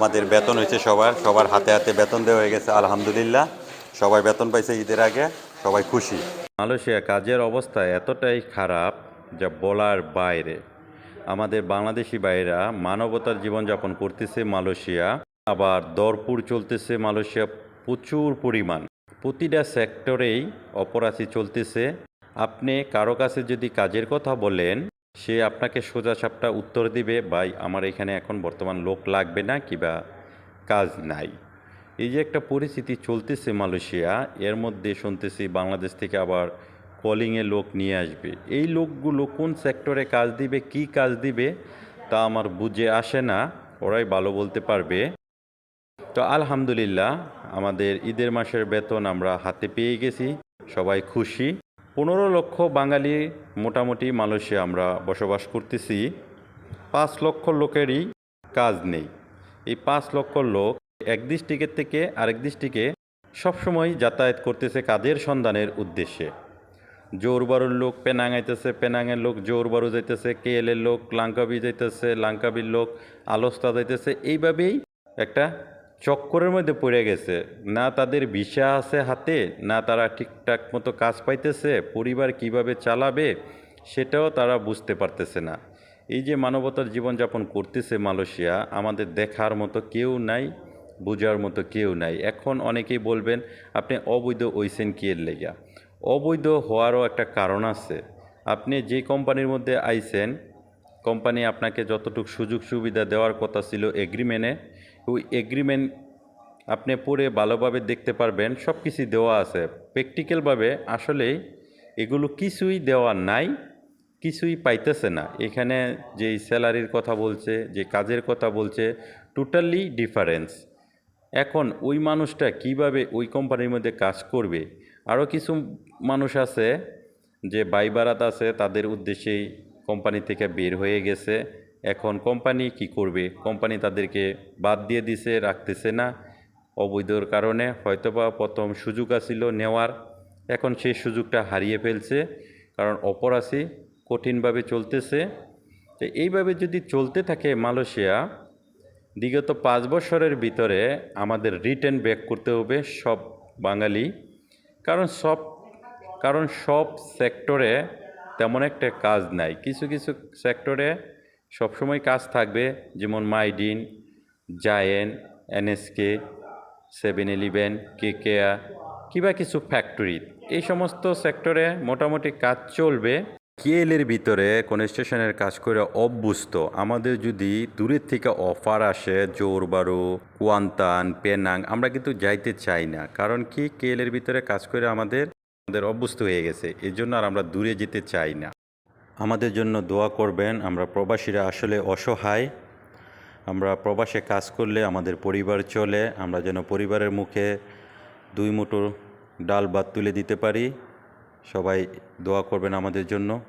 আমাদের বেতন হয়েছে সবার সবার হাতে হাতে বেতন দেওয়া হয়ে গেছে, আলহামদুলিল্লাহ। সবাই বেতন পাইছে ঈদের আগে, সবাই খুশি। মালয়েশিয়া কাজের অবস্থা এতটাই খারাপ যা বলার বাইরে। আমাদের বাংলাদেশি ভাইরা মানবতার জীবনযাপন করতেছে মালয়েশিয়া, আবার দরপুর চলতেছে মালয়েশিয়া প্রচুর পরিমাণ। প্রতিটা সেক্টরেই অপরাধী চলতেছে। আপনি কারও কাছে যদি কাজের কথা বলেন সে আপনাকে সোজা সাপটা উত্তর দিবে, ভাই, আমার এখানে এখন বর্তমান লোক লাগবে না কিবা কাজ নাই। এই যে একটা পরিস্থিতি চলতেছে মালয়েশিয়া, এর মধ্যে শুনতেছি বাংলাদেশ থেকে আবার কলিংয়ে লোক নিয়ে আসবে। এই লোকগুলো কোন সেক্টরে কাজ দিবে, কি কাজ দিবে, তা আমার বুঝে আসে না, ওরাই ভালো বলতে পারবে। তো আলহামদুলিল্লাহ, আমাদের ঈদের মাসের বেতন আমরা হাতে পেয়ে গেছি, সবাই খুশি। পনেরো লক্ষ বাঙালি মোটামুটি মালয়েশিয়া আমরা বসবাস করতেছি। পাঁচ লক্ষ লোকেরই কাজ নেই। এই পাঁচ লক্ষ লোক এক ডিস্ট্রিক্টের থেকে আরেক ডিস্ট্রিক্টে সবসময় যাতায়াত করতেছে কাজের সন্ধানের উদ্দেশ্যে। জোর জোরবারুর লোক পেনাং আইতেছে পেনাংয়ের লোক জোরবারু যাইতেছে, কেএলের লোক, লাঙ্কাবি যাইতেছে, লাঙ্কাবির লোক, আলস্তা যাইতেছে। এইভাবেই একটা চক্করের মধ্যে পড়ে গেছে। না তাদের ভিসা আছে হাতে, না তারা ঠিকঠাক মতো কাজ পাইতেছে, পরিবার কীভাবে চালাবে সেটাও তারা বুঝতে পারতেছে না। এই যে মানবতার জীবনযাপন করতেছে মালয়েশিয়া, আমাদের দেখার মতো কেউ নাই, বোঝার মতো কেউ নাই। এখন অনেকেই বলবেন, আপনি অবৈধ ওইসেন কি এর লেগা? অবৈধ হওয়ারও একটা কারণ আছে। আপনি যে কোম্পানির মধ্যে আইছেন কোম্পানি আপনাকে যতটুকু সুযোগ সুবিধা দেওয়ার কথা ছিল এগ্রিমেন্টে ওই এগ্রিমেন্ট আপনি পড়ে ভালোভাবে দেখতে পারবেন সব কিছুই দেওয়া আছে। প্র্যাকটিক্যালভাবে আসলেই এগুলো কিছুই দেওয়া নাই, কিছুই পাইতেছে না। এখানে যেই স্যালারির কথা বলছে, যে কাজের কথা বলছে টোটালি ডিফারেন্স এখন ওই মানুষটা কীভাবে ওই কোম্পানির মধ্যে কাজ করবে? আরও কিছু মানুষ আছে যে বাইবারাত আছে, তাদের উদ্দেশ্যেই কোম্পানি থেকে বের হয়ে গেছে। এখন কোম্পানি কি করবে? কোম্পানি তাদেরকে বাদ দিয়ে দিছে, রাখতেছে না অবৈধর কারণে। হয়তোবা প্রথম সুযোগ আসিল নেওয়ার। এখন সেই সুযোগটা হারিয়ে ফেলছে, কারণ অপরাধী কঠিনভাবে চলতেছে। তো এইভাবে যদি চলতে থাকে মালয়েশিয়া, বিগত পাঁচ বছরের ভিতরে আমাদের রিটার্ন ব্যাক করতে হবে সব বাঙালি। কারণ সব কারণ সব সেক্টরে তেমন একটা কাজ নাই। কিছু কিছু সেক্টরে সবসময় কাজ থাকবে, যেমন মাইডিন জায়েন এনএসকে, সেভেন ইলেভেন, কেকেয়া, কিবা কিছু ফ্যাক্টরি এই সমস্ত সেক্টরে মোটামুটি কাজ চলবে। কেএলের ভিতরে কোনো স্টেশনের কাজ করে অভ্যস্ত। আমাদের যদি দূরের থেকে অফার আসে, জোরবারু, কুয়ান্তান, পেনাং, আমরা কিন্তু যাইতে চাই না। কারণ কি? কেএলের ভিতরে কাজ করে আমাদের আমাদের অভ্যস্ত হয়ে গেছে এই জন্য আর আমরা দূরে যেতে চাই না। আমাদের জন্য দোয়া করবেন, আমরা প্রবাসীরা আসলে অসহায়। আমরা প্রবাসে কাজ করলে আমাদের পরিবার চলে, আমরা যেন পরিবারের মুখে দুই মুঠো ডাল ভাত তুলে দিতে পারি। সবাই দোয়া করবেন আমাদের জন্য।